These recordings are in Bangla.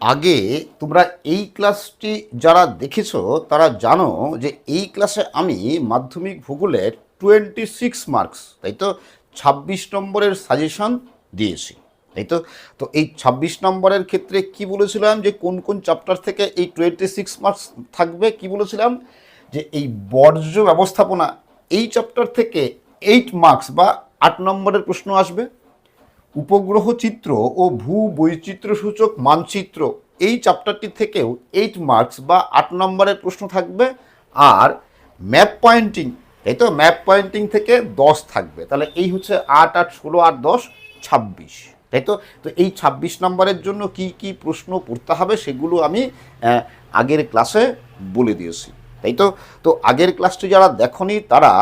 আগে তোমরা এই ক্লাসটি যারা দেখেছ, তারা জানো যে এই ক্লাসে আমি মাধ্যমিক ভূগোলের টোয়েন্টি সিক্স মার্কস তাই তো? ছাব্বিশ নম্বরের সাজেশন দিয়েছি, তাই তো? তো এই ছাব্বিশ নম্বরের ক্ষেত্রে কি বলেছিলাম যে কোন কোন চ্যাপ্টার থেকে এই টোয়েন্টি সিক্স মার্কস থাকবে? কি বলেছিলাম? যে এই বর্জ্য ব্যবস্থাপনা, এই চ্যাপ্টার থেকে এইট মার্কস বা আট নম্বরের প্রশ্ন আসবে। উপগ্রহ চিত্র ও ভূ বৈচিত্র্য সূচক মানচিত্র, এই চ্যাপ্টারটি থেকেও এইট মার্কস বা আট নম্বরের প্রশ্ন থাকবে। আর ম্যাপ পয়েন্টিং তাই তো? ম্যাপ পয়েন্টিং থেকে দশ থাকবে। তাহলে এই হচ্ছে আট আট, ষোলো, আট, দশ, ছাব্বিশ। তাই তো? তো এই ছাব্বিশ নম্বরের জন্য কি কি প্রশ্ন পড়তে হবে সেগুলো আমি আগের ক্লাসে বলে দিয়েছি। তাই তো? তো আগের ক্লাসটি যারা দেখনি, তারা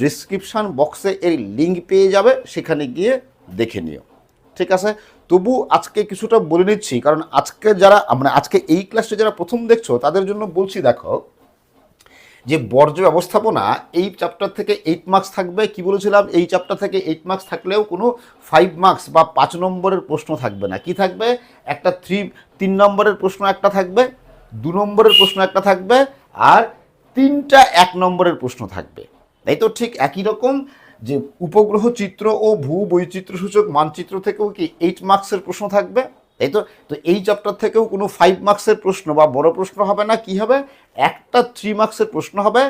ডিসক্রিপশান বক্সে এর লিঙ্ক পেয়ে যাবে। সেখানে গিয়ে দেখে নিও। ঠিক আছে? তবু আজকে কিছুটা বলে নিচ্ছি, কারণ আজকে যারা মানে আজকে এই ক্লাসটা যারা প্রথম দেখছ, তাদের জন্য বলছি, দেখো, যে বর্জ্য ব্যবস্থাপনা, এই চ্যাপ্টার থেকে এইট মার্কস থাকবে। কি বলেছিলাম? এই চ্যাপ্টার থেকে এইট মার্কস থাকলেও কোনো ফাইভ মার্কস বা পাঁচ নম্বরের প্রশ্ন থাকবে না। কি থাকবে? একটা থ্রি তিন নম্বরের প্রশ্ন একটা থাকবে, দু নম্বরের প্রশ্ন একটা থাকবে, আর তিনটা এক নম্বরের প্রশ্ন থাকবে। তাই তো? ঠিক একই রকম। যে উপগ্রহ চিত্র ও ভূ বৈচিত্র্য সূচক মানচিত্র থেকেও কি এইট মার্কসের প্রশ্ন থাকবে? তাই তো? তো এই চ্যাপ্টার থেকেও কোনো ফাইভ মার্কসের প্রশ্ন বা বড় প্রশ্ন হবে না, কি হবে? একটা থ্রি মার্কসের প্রশ্ন হবে,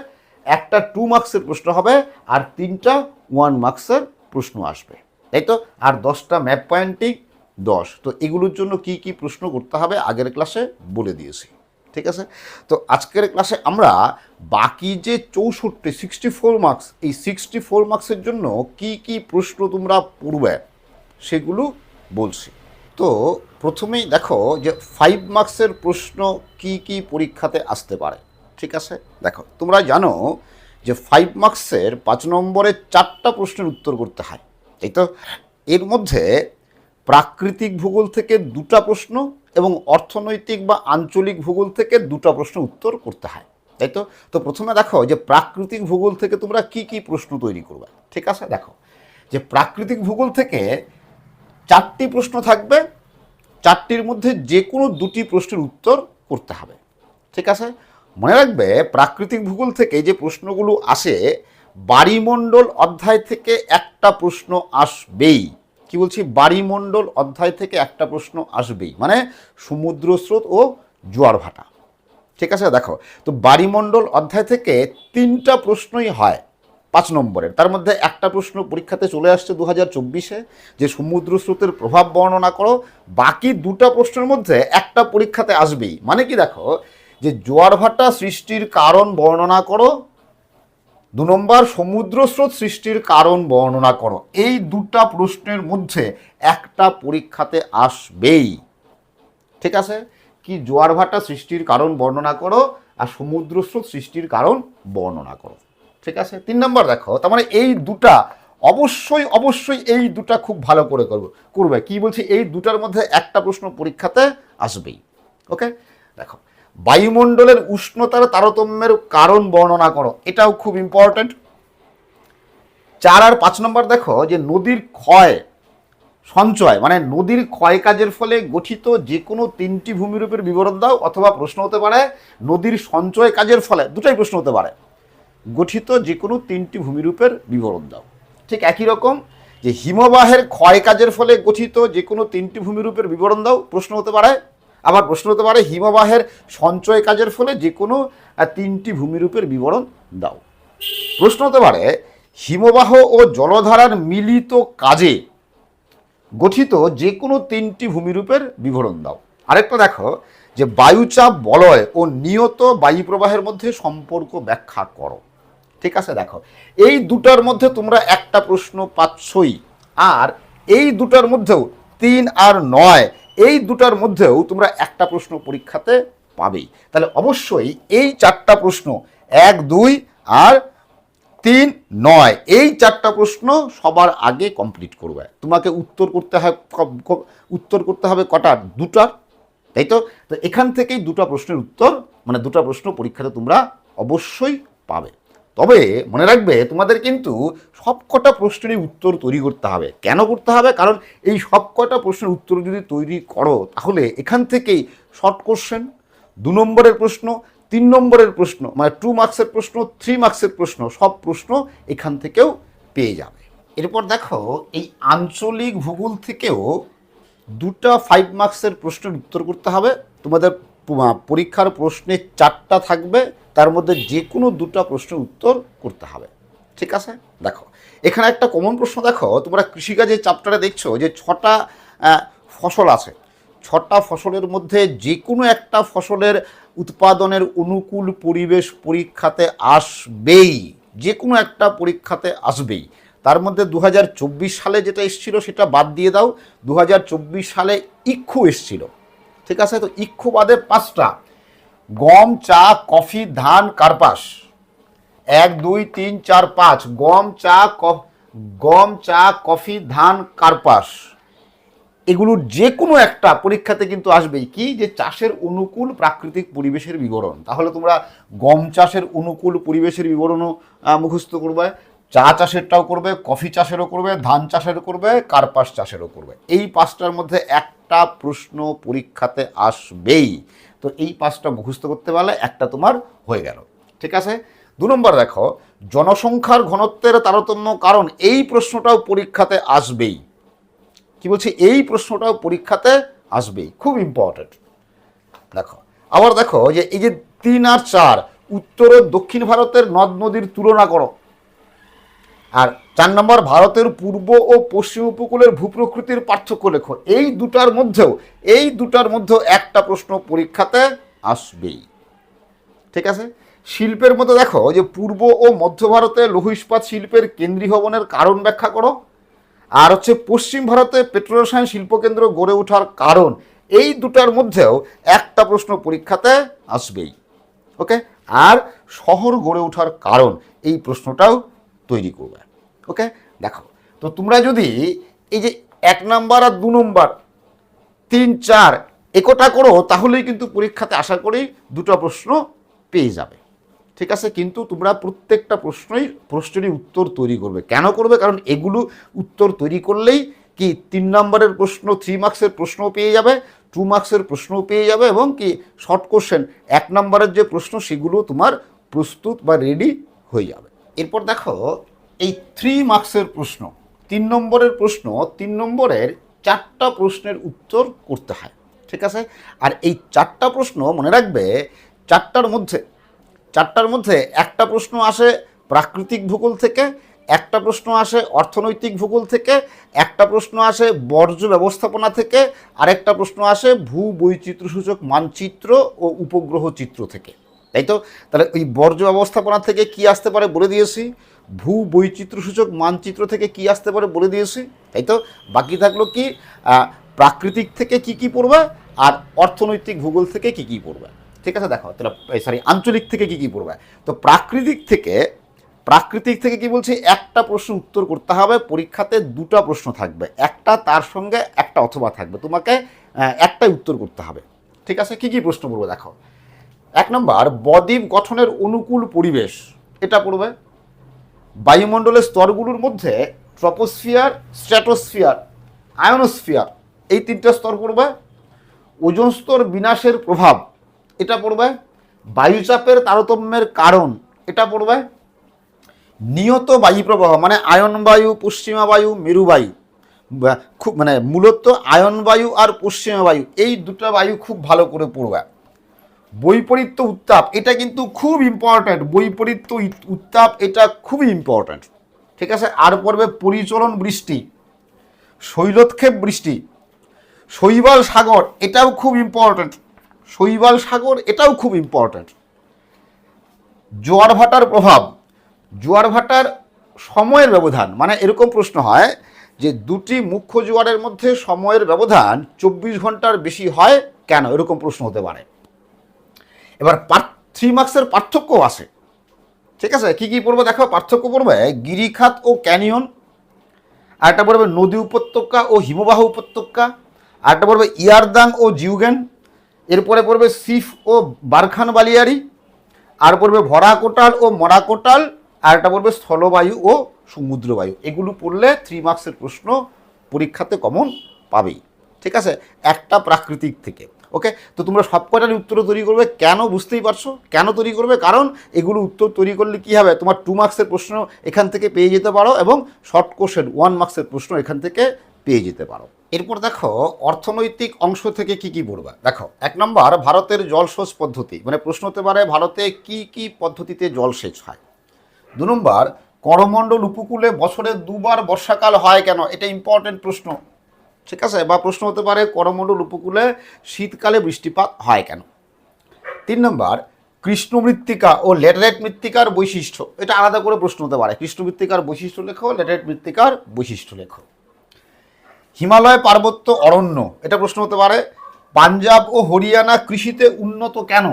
একটা টু মার্কসের প্রশ্ন হবে, আর তিনটা ওয়ান মার্কসের প্রশ্ন আসবে। তাই তো? আর দশটা ম্যাপ পয়েন্টিং দশ। তো এগুলোর জন্য কি কি প্রশ্ন করতে হবে আগের ক্লাসে বলে দিয়েছি। ঠিক আছে? তো আজকের ক্লাসে আমরা বাকি যে চৌষট্টি সিক্সটি ফোর মার্কস এই সিক্সটি ফোর মার্কসের জন্য কি কি প্রশ্ন তোমরা পড়বে সেগুলো বলছি। তো প্রথমেই দেখো যে ফাইভ মার্কসের প্রশ্ন কি কি পরীক্ষাতে আসতে পারে, ঠিক আছে? দেখো, তোমরা জানো যে ফাইভ মার্কসের পাঁচ নম্বরের চারটা প্রশ্নের উত্তর করতে হয় এই তো? এর মধ্যে প্রাকৃতিক ভূগোল থেকে দুটা প্রশ্ন এবং অর্থনৈতিক বা আঞ্চলিক ভূগোল থেকে দুটা প্রশ্ন উত্তর করতে হয়, তাই তো? তো প্রথমে দেখো যে প্রাকৃতিক ভূগোল থেকে তোমরা কি কি প্রশ্ন তৈরি করবে, ঠিক আছে? দেখো, যে প্রাকৃতিক ভূগোল থেকে চারটি প্রশ্ন থাকবে, চারটির মধ্যে যে কোনো দুটি প্রশ্নের উত্তর করতে হবে, ঠিক আছে? মনে রাখবে, প্রাকৃতিক ভূগোল থেকে যে প্রশ্নগুলো আসে, বাড়িমণ্ডল অধ্যায় থেকে একটা প্রশ্ন আসবেই। কি বলছি, বাড়িমণ্ডল অধ্যায় থেকে একটা প্রশ্ন আসবেই মানে সমুদ্র স্রোত ও জোয়ার ভাটা। ঠিক আছে, দেখো, তো বাড়িমণ্ডল অধ্যায় থেকে তিনটা প্রশ্নই হয় পাঁচ নম্বরের। তার মধ্যে একটা প্রশ্ন পরীক্ষাতে চলে আসছে দু হাজার চব্বিশে, যে সমুদ্র স্রোতের প্রভাব বর্ণনা করো, বাকি দুটা প্রশ্নের মধ্যে একটা পরীক্ষাতে আসবেই। মানে কি দেখো, যে জোয়ার ভাটা সৃষ্টির কারণ বর্ণনা করো দু নম্বর সমুদ্র স্রোত সৃষ্টির কারণ বর্ণনা করো। এই দুটা প্রশ্নের মধ্যে একটা পরীক্ষাতে আসবেই। ঠিক আছে? কি জোয়ার ভাটা সৃষ্টির কারণ বর্ণনা করো আর সমুদ্র স্রোত সৃষ্টির কারণ বর্ণনা করো। ঠিক আছে? তিন নম্বর দেখো, তার মানে এই দুটা অবশ্যই অবশ্যই এই দুটা খুব ভালো করে করবে। করবে। কি বলছি? এই দুটার মধ্যে একটা প্রশ্ন পরীক্ষাতে আসবেই। ওকে? দেখো বায়ুমণ্ডলের উষ্ণতার তারতম্যের কারণ বর্ণনা করো। এটাও খুব ইম্পর্ট্যান্ট চার আর পাঁচ নম্বর দেখো যে নদীর ক্ষয়, সঞ্চয় মানে নদীর ক্ষয় কাজের ফলে গঠিত যে কোনো তিনটি ভূমিরূপের বিবরণ দাও অথবা প্রশ্ন হতে পারে, নদীর সঞ্চয় কাজের ফলে, দুটাই প্রশ্ন হতে পারে, গঠিত যে কোনো তিনটি ভূমিরূপের বিবরণ দাও। ঠিক একই রকম যে হিমবাহের ক্ষয় কাজের ফলে গঠিত যে কোনো তিনটি ভূমিরূপের বিবরণ দাও, প্রশ্ন হতে পারে আবার প্রশ্ন হতে পারে, হিমবাহের সঞ্চয় কাজের ফলে যে কোনো তিনটি ভূমিরূপের বিবরণ দাও। প্রশ্ন হতে পারে, হিমবাহ ও জলধারার মিলিত কাজে গঠিত যে কোনো তিনটি ভূমিরূপের বিবরণ দাও। আরেকটা দেখো, যে বায়ুচাপ, বলয় ও নিয়ত বায়ু প্রবাহের মধ্যে সম্পর্ক ব্যাখ্যা করো। ঠিক আছে, দেখো, এই দুটার মধ্যে তোমরা একটা প্রশ্ন পাচ্ছই, আর এই দুটার মধ্যেও তিন আর নয় এই দুটার মধ্যেও তোমরা একটা প্রশ্ন পরীক্ষাতে পাবেই। তাহলে অবশ্যই এই চারটা প্রশ্ন, এক, দুই আর তিন, নয়, এই চারটা প্রশ্ন সবার আগে কমপ্লিট করবে। তোমাকে উত্তর করতে হয় উত্তর করতে হবে কটা? দুটার তাই তো? তো এখান থেকেই দুটো প্রশ্নের উত্তর মানে দুটো প্রশ্ন পরীক্ষাতে তোমরা অবশ্যই পাবে। তবে মনে রাখবে, তোমাদের কিন্তু সবকটা প্রশ্নেরই উত্তর তৈরি করতে হবে। কেন করতে হবে? কারণ এই সবকটা প্রশ্নের উত্তর যদি তৈরি করো, তাহলে এখান থেকেই শর্ট কোশ্চেন দু নম্বরের প্রশ্ন, তিন নম্বরের প্রশ্ন মানে টু মার্কসের প্রশ্ন থ্রি মার্কসের প্রশ্ন, সব প্রশ্ন এখান থেকেও পেয়ে যাবে। এরপর দেখো, এই আঞ্চলিক ভূগোল থেকেও দুটা ফাইভ মার্কসের প্রশ্নের উত্তর করতে হবে। তোমাদের পরীক্ষার প্রশ্নে চারটা থাকবে তার মধ্যে যে কোনো দুটা প্রশ্নের উত্তর করতে হবে। ঠিক আছে? দেখো, এখানে একটা কমন প্রশ্ন দেখো, তোমরা কৃষিকাজের চ্যাপ্টারে দেখছ যে ছটা ফসল আছে। ছটা ফসলের মধ্যে যে কোনো একটা ফসলের উৎপাদনের অনুকূল পরিবেশ পরীক্ষাতে আসবেই যে কোনো একটা পরীক্ষাতে আসবেই। তার মধ্যে দু হাজার চব্বিশ সালে যেটা এসেছিল সেটা বাদ দিয়ে দাও দু হাজার চব্বিশ সালে ইক্ষু এসেছিল। ঠিক আছে? তো ইক্ষু বাদে পাঁচটা। গম, চা, কফি, ধান, কার্পাস। এক, দুই, তিন, চার, পাঁচ। গম, চা গম, চা, কফি, ধান, কার্পাস। এগুলোর যে কোনো একটা পরীক্ষাতে কিন্তু আসবেই। কি? যে চাষের অনুকূল প্রাকৃতিক পরিবেশের বিবরণ। তাহলে তোমরা গম চাষের অনুকূল পরিবেশের বিবরণও মুখস্থ করবে। চা চাষেরটাও করবে, কফি চাষেরও করবে, ধান চাষেরও করবে, কার্পাস চাষেরও করবে। এই পাঁচটার মধ্যে একটা প্রশ্ন পরীক্ষাতে আসবেই। তো এই পাঁচটা মুখস্থ করতে পারলে একটা তোমার হয়ে গেল। ঠিক আছে? দু নম্বর দেখো, জনসংখ্যার ঘনত্বের তারতম্য কারণ এই প্রশ্নটাও পরীক্ষাতে আসবেই। কি বলছি? এই প্রশ্নটাও পরীক্ষাতে আসবেই। খুব ইম্পর্টেন্ট দেখো, আবার দেখো যে এই যে তিন আর চার, উত্তর ও দক্ষিণ ভারতের নদ নদীর তুলনা করো। আর চার নম্বর, ভারতের পূর্ব ও পশ্চিম উপকূলের ভূপ্রকৃতির পার্থক্য লেখো। এই দুটার মধ্যেও, এই দুটার মধ্যেও একটা প্রশ্ন পরীক্ষাতে আসবেই। ঠিক আছে? শিল্পের মধ্যে দেখো যে পূর্ব ও মধ্য ভারতে লৌহ ইস্পাত শিল্পের কেন্দ্রীভবনের কারণ ব্যাখ্যা করো। আর হচ্ছে পশ্চিম ভারতে পেট্রোরসায়ন শিল্পকেন্দ্র গড়ে ওঠার কারণ, এই দুটার মধ্যেও একটা প্রশ্ন পরীক্ষাতে আসবেই। ওকে? আর শহর গড়ে ওঠার কারণ, এই প্রশ্নটাও তৈরি করবে। ওকে দেখো, তো তোমরা যদি এই যে এক নাম্বার আর দু নম্বর, তিন, চার একটা করো, তাহলেই কিন্তু পরীক্ষাতে আশা করি দুটো প্রশ্ন পেয়ে যাবে। ঠিক আছে? কিন্তু তোমরা প্রত্যেকটা প্রশ্নই, প্রশ্নেরই উত্তর তৈরি করবে। কেন করবে? কারণ এগুলো উত্তর তৈরি করলেই কি তিন নম্বরের প্রশ্ন থ্রি মার্কসের প্রশ্নও পেয়ে যাবে টু মার্কসের প্রশ্নও পেয়ে যাবে এবং কি শর্ট কোশ্চেন এক নম্বরের যে প্রশ্ন, সেগুলো তোমার প্রস্তুত বা রেডি হয়ে যাবে। এরপর দেখো, এই থ্রি মার্কসের প্রশ্ন, তিন নম্বরের প্রশ্ন, তিন নম্বরের চারটা প্রশ্নের উত্তর করতে হয়, ঠিক আছে? আর এই চারটা প্রশ্ন মনে রাখবে, চারটার মধ্যে চারটার মধ্যে একটা প্রশ্ন আসে প্রাকৃতিক ভূগোল থেকে, একটা প্রশ্ন আসে অর্থনৈতিক ভূগোল থেকে, একটা প্রশ্ন আসে বর্জ্য ব্যবস্থাপনা থেকে, আরেকটা প্রশ্ন আসে ভূ বৈচিত্র্যসূচক মানচিত্র ও উপগ্রহ চিত্র থেকে। তাই তো? তাহলে ওই বর্জ্য ব্যবস্থাপনা থেকে কি আসতে পারে বলে দিয়েছি? ভূ বৈচিত্র্যসূচক মানচিত্র থেকে কি আসতে পারে বলে দিয়েছি? তাই তো? বাকি থাকল কি? প্রাকৃতিক থেকে কি কি পড়বে? আর অর্থনৈতিক ভূগোল থেকে কি কি পড়বে? ঠিক আছে, দেখো, তাহলে সরি আঞ্চলিক থেকে কি কি পড়বে? তো প্রাকৃতিক থেকে প্রাকৃতিক থেকে কি বলছি? একটা প্রশ্ন উত্তর করতে হবে, পরীক্ষাতে দুটো প্রশ্ন থাকবে, একটা তার সঙ্গে, একটা অথবা থাকবে। তোমাকে একটাই উত্তর করতে হবে। ঠিক আছে? কি কি প্রশ্ন পড়বে, দেখো? এক নম্বর, বদ্বীপ গঠনের অনুকূল পরিবেশ। এটা পড়বে বায়ুমণ্ডলের স্তরগুলোর মধ্যে ট্রপোস্ফিয়ার, স্ট্র্যাটোস্ফিয়ার, আয়নোস্ফিয়ার, এই তিনটা স্তর পড়বে ওজন স্তর বিনাশের প্রভাব, এটা পড়বে বায়ুচাপের তারতম্যের কারণ, এটা পড়বে নিয়ত বায়ু প্রবাহ মানে আয়ন বায়ু পশ্চিমা বায়ু মেরু বায়ু খুব মানে মূলত আয়ন বায়ু আর পশ্চিমা বায়ু এই দুটো বায়ু খুব ভালো করে পড়বে। বৈপরীত্য উত্তাপ, এটা কিন্তু খুব ইম্পর্ট্যান্ট বৈপরীত্য উত্তাপ, এটা খুবই ইম্পর্ট্যান্ট ঠিক আছে? আর পর্বে পরিচলন বৃষ্টি, শৈলক্ষেপ বৃষ্টি, শৈবাল সাগর, এটাও খুব ইম্পর্ট্যান্ট শৈবাল সাগর, এটাও খুব ইম্পর্ট্যান্ট জোয়ার ভাটার প্রভাব, জোয়ার ভাটার সময়ের ব্যবধান মানে এরকম প্রশ্ন হয় যে দুটি মুখ্য জোয়ারের মধ্যে সময়ের ব্যবধান চব্বিশ ঘণ্টার বেশি হয় কেন? এরকম প্রশ্ন হতে পারে। এবার থ্রি মার্কসের পার্থক্য আছে। ঠিক আছে? কি কি পড়বে দেখো? পার্থক্য পড়বে গিরিখাত ও ক্যানিয়ন, আরেকটা পড়বে নদী উপত্যকা ও হিমবাহ উপত্যকা, আরেকটা পড়বে ইয়ারদাং ও জিউগেন, এরপরে পড়বে সিফ ও বারখান বালিয়ারি, আর পড়বে ভরা কোটাল ও মরা কোটাল আর একটা পড়বে স্থলবায়ু ও সমুদ্রবায়ু। এগুলো পড়লে থ্রি মার্কসের প্রশ্ন পরীক্ষাতে কমন পাবেই। ঠিক আছে? একটা প্রাকৃতিক থেকে। ওকে তো তোমরা সব কটারই উত্তর তৈরি করবে? কেন বুঝতেই পারছ? কেন তৈরি করবে? কারণ এগুলো উত্তর তৈরি করলে কী হবে? তোমার টু মার্কসের প্রশ্ন এখান থেকে পেয়ে যেতে পারো এবং শর্ট কোশ্চেন ওয়ান মার্কসের প্রশ্ন এখান থেকে পেয়ে যেতে পারো। এরপর দেখো, অর্থনৈতিক অংশ থেকে কি কি পড়বা? দেখো, এক নম্বর, ভারতের জলসেচ পদ্ধতি। মানে প্রশ্ন হতে পারে, ভারতে কি কি পদ্ধতিতে জলসেচ হয়? দু নম্বর, করমণ্ডল উপকূলে বছরে দুবার বর্ষাকাল হয় কেন? এটা ইম্পর্টেন্ট প্রশ্ন। ঠিক আছে? বা প্রশ্ন হতে পারে, করমণ্ডল উপকূলে শীতকালে বৃষ্টিপাত হয় কেন? তিন নম্বর কৃষ্ণ মৃত্তিকা ও ল্যাটেরাইট মৃত্তিকার বৈশিষ্ট্য। এটা আলাদা করে প্রশ্ন হতে পারে। কৃষ্ণ মৃত্তিকার বৈশিষ্ট্য লেখো ল্যাটেরাইট মৃত্তিকার বৈশিষ্ট্য লেখো। হিমালয় পার্বত্য অরণ্য, এটা প্রশ্ন হতে পারে, পাঞ্জাব ও হরিয়ানা কৃষিতে উন্নত কেন?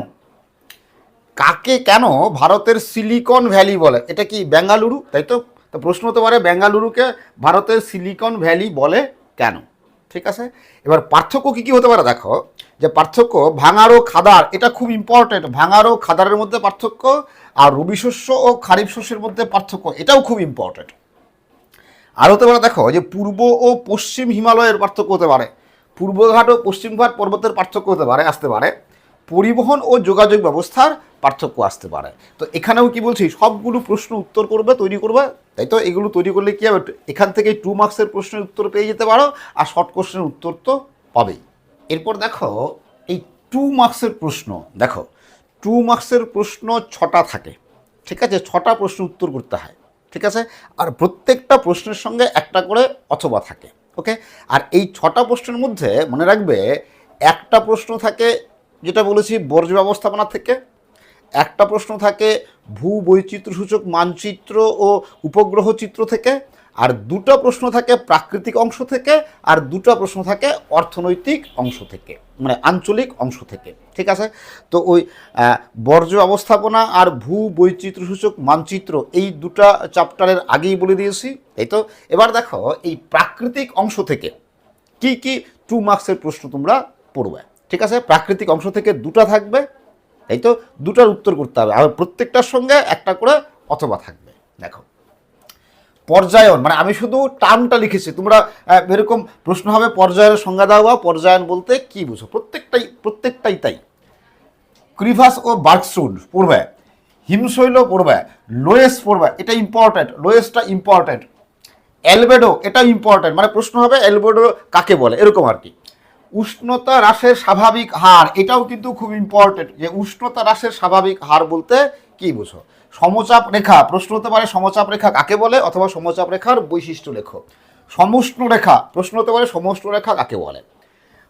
কাকে কেন ভারতের সিলিকন ভ্যালি বলে? এটা কি বেঙ্গালুরু? তাই তো? তো প্রশ্ন হতে পারে, বেঙ্গালুরুকে ভারতের সিলিকন ভ্যালি বলে কেন? ঠিক আছে? এবার পার্থক্য কী কী হতে পারে দেখো, যে পার্থক্য ভাঙার খাদার, এটা খুব ইম্পর্টেন্ট ভাঙার খাদারের মধ্যে পার্থক্য আর রবি শস্য ও খারিফ শস্যের মধ্যে পার্থক্য, এটাও খুব ইম্পর্টেন্ট আর হতে পারে দেখো, যে পূর্ব ও পশ্চিম হিমালয়ের পার্থক্য হতে পারে। পূর্বঘাট ও পশ্চিমঘাট পর্বতের পার্থক্য হতে পারে, আসতে পারে। পরিবহন ও যোগাযোগ ব্যবস্থার পার্থক্য আসতে পারে। তো এখানেও কি বলছি? সবগুলো প্রশ্ন উত্তর করবে, তৈরি করবে। তাই তো? এগুলো তৈরি করলে কী হবে? এখান থেকে টু মার্কসের প্রশ্নের উত্তর পেয়ে যেতে পারো আর শর্ট কোশ্চেনের উত্তর তো পাবেই। এরপর দেখো, এই টু মার্কসের প্রশ্ন, দেখো টু মার্কসের প্রশ্ন ছটা থাকে। ঠিক আছে? ছটা প্রশ্ন উত্তর করতে হয়। ঠিক আছে? আর প্রত্যেকটা প্রশ্নের সঙ্গে একটা করে অথবা থাকে। ওকে? আর এই ছটা প্রশ্নের মধ্যে মনে রাখবে, একটা প্রশ্ন থাকে, যেটা বলেছি বর্জ্য ব্যবস্থাপনা থেকে একটা প্রশ্ন থাকে ভূ বৈচিত্র্যসূচক মানচিত্র ও উপগ্রহ চিত্র থেকে, আর দুটো প্রশ্ন থাকে প্রাকৃতিক অংশ থেকে, আর দুটো প্রশ্ন থাকে অর্থনৈতিক অংশ থেকে মানে আঞ্চলিক অংশ থেকে, ঠিক আছে? তো ওই বর্জ্য ব্যবস্থাপনা আর ভূ বৈচিত্র্যসূচক মানচিত্র, এই দুটা চ্যাপ্টারের আগেই বলে দিয়েছি এই তো? এবার দেখো, এই প্রাকৃতিক অংশ থেকে কি কি টু মার্কসের প্রশ্ন তোমরা পড়বে, ঠিক আছে? প্রাকৃতিক অংশ থেকে দুটো থাকবে এই তো? দুটার উত্তর করতে হবে। আর প্রত্যেকটার সঙ্গে একটা করে অথবা থাকবে। দেখো। পর্যায়ন মানে আমি শুধু টার্মটা লিখেছি। তোমরা এরকম প্রশ্ন হবে, পর্যায়ের সংজ্ঞা দাও বা পর্যায়ন বলতে কি বুঝো? প্রত্যেকটাই প্রত্যেকটাই তাই। ক্রিভাস ও বার্কস্টুন পড়বে। হিমশৈল পড়বে। লোয়েস পড়বে। এটা ইম্পর্ট্যান্ট লোয়েসটা ইম্পর্ট্যান্ট অ্যালবেডো এটা ইম্পর্ট্যান্ট মানে প্রশ্ন হবে, অ্যালবেডো কাকে বলে? এরকম আর কি। উষ্ণতা হ্রাসের স্বাভাবিক হার, এটাও কিন্তু খুব ইম্পর্টেন্ট যে উষ্ণতা হ্রাসের স্বাভাবিক হার বলতে কি বুঝো? সমচাপ রেখা, প্রশ্ন হতে পারে সমচাপ রেখা কাকে বলে অথবা সমচাপ রেখার বৈশিষ্ট্য লেখো। সমষ্ণ রেখা, প্রশ্ন হতে পারে সমষ্ণ রেখা কাকে বলে?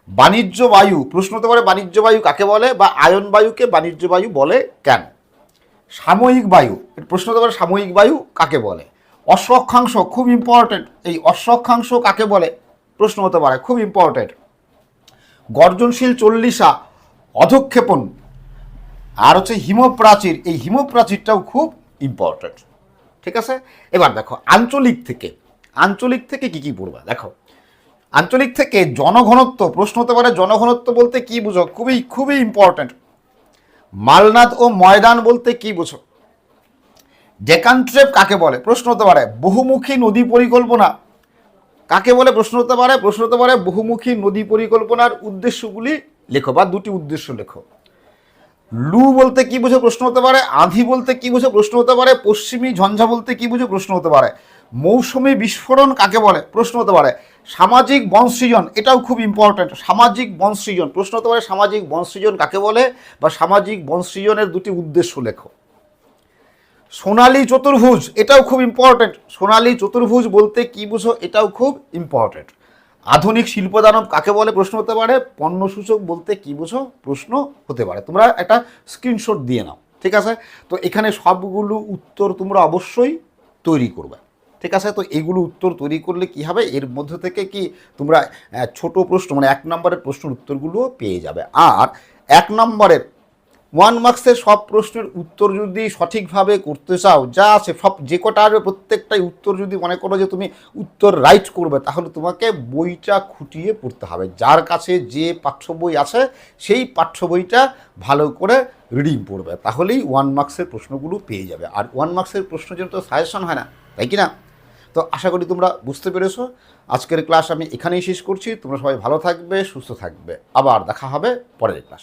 বাণিজ্য বায়ু, প্রশ্ন হতে পারে বাণিজ্য বায়ু কাকে বলে বা আয়ন বায়ুকে বাণিজ্য বায়ু বলে কেন? সাময়িক বায়ু, প্রশ্ন হতে পারে সাময়িক বায়ু কাকে বলে? অশ্বক্ষাংশ, খুব ইম্পর্টেন্ট এই অশ্বক্ষাংশ কাকে বলে? প্রশ্ন হতে পারে, খুব ইম্পর্টেন্ট গর্জনশীল চল্লিশা অধক্ষেপণ। আর হচ্ছে হিমপ্রাচীর, এই হিমপ্রাচীরটাও খুব ইম্পর্টেন্ট ঠিক আছে? এবার দেখো, আঞ্চলিক থেকে। আঞ্চলিক থেকে কি কি পড়বা? দেখো, আঞ্চলিক থেকে জনঘনত্ব, প্রশ্ন হতে পারে জনঘনত্ব বলতে কি বুঝো? খুবই খুবই ইম্পর্টেন্ট মালনাদ ও ময়দান বলতে কি বুঝো? ডেকান ট্রেপ কাকে বলে? প্রশ্ন হতে পারে, বহুমুখী নদী পরিকল্পনা কাকে বলে প্রশ্ন হতে পারে? প্রশ্ন হতে পারে বহুমুখী নদী পরিকল্পনার উদ্দেশ্যগুলি লেখো বা দুটি উদ্দেশ্য লেখো। লু বলতে কি বুঝো প্রশ্ন হতে পারে? আঁধি বলতে কি বুঝো প্রশ্ন হতে পারে? পশ্চিমী ঝঞ্ঝা বলতে কি বুঝো প্রশ্ন হতে পারে? মৌসুমী বিস্ফোরণ কাকে বলে? প্রশ্ন হতে পারে। সামাজিক বনসৃজন এটাও খুব ইম্পর্ট্যান্ট সামাজিক বনসৃজন প্রশ্ন হতে পারে সামাজিক বনসৃজন কাকে বলে? বা সামাজিক বনসৃজনের দুটি উদ্দেশ্য লেখো। সোনালী চতুর্ভুজ, এটাও খুব ইম্পর্টেন্ট সোনালী চতুর্ভুজ বলতে কি বুঝো? এটাও খুব ইম্পর্টেন্ট আধুনিক শিল্পদানব কাকে বলে? প্রশ্ন হতে পারে। পণ্যসূচক বলতে কি বুঝো? প্রশ্ন হতে পারে। তোমরা একটা স্ক্রিনশট দিয়ে নাও, ঠিক আছে? তো এখানে সবগুলো উত্তর তোমরা অবশ্যই তৈরি করবে, ঠিক আছে? তো এগুলো উত্তর তৈরি করলে কি হবে? এর মধ্যে থেকে কি তোমরা ছোট প্রশ্ন মানে এক নম্বরের প্রশ্নের উত্তরগুলো পেয়ে যাবে। আর এক নম্বরের ওয়ান মার্কসের সব প্রশ্নের উত্তর যদি সঠিকভাবে করতে চাও, যা আছে, সব যে কটা আসবে, প্রত্যেকটাই উত্তর যদি মনে করো যে তুমি উত্তর রাইট করবে, তাহলে তোমাকে বইটা খুঁটিয়ে পড়তে হবে। যার কাছে যে পাঠ্য বই আছে, সেই পাঠ্য বইটা ভালো করে রিডিং পড়বে। তাহলেই ওয়ান মার্কসের প্রশ্নগুলো পেয়ে যাবে। আর ওয়ান মার্কসের প্রশ্ন যেন তো সাজেশন হয় না, তাই কি না? তো আশা করি তোমরা বুঝতে পেরেছ। আজকের ক্লাস আমি এখানেই শেষ করছি। তোমরা সবাই ভালো থাকবে, সুস্থ থাকবে। আবার দেখা হবে পরের ক্লাস